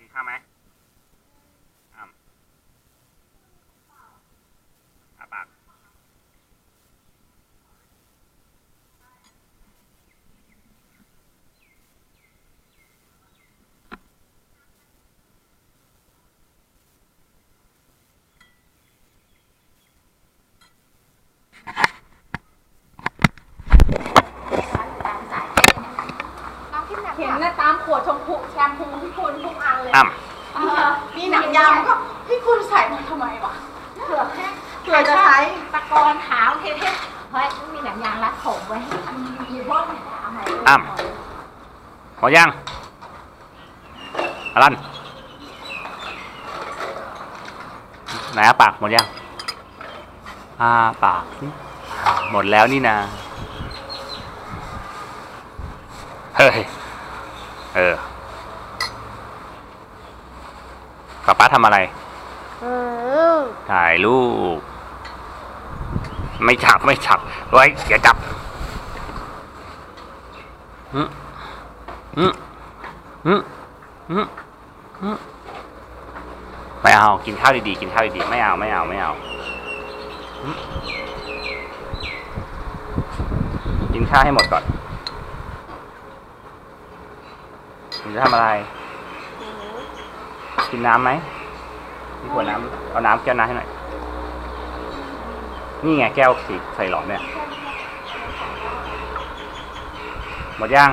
ทีเข้าไหม เห็นนะตามขวดชมพูแชมพูพี่คุณทุกอันเลยอ้ำเออมีหนังยางก็พี่คุณใส่มาทำไมวะเผื่อแค่เผื่อจะใช้ตะกอนขาวเท่ๆเฮ้ยมันมีหนังยางรัดผมไว้มีพวกไหนนะเอาไหนอ้ำหมดยังอลันไหนอาปากหมดยังอาปากสิหมดแล้วนี่นาเฮ้ย เออป๊าป๊าทำอะไรถ่ายรูป ไม่จับไม่จับไว้อย่าจับอืมอืมอืมอืมอืมไม่เอา กินข้าวดีๆ กินข้าวดีๆ ไม่เอา ไม่เอา ไม่เอาอืมกินข้าวให้หมดก่อน คุณจะทำอะไร กินน้ำไหมมีขวดน้ำเอาน้ำแก้วน้ำให้หน่อย นี่ไงแก้วสีใส่หลอดเนี่ย หมดยัง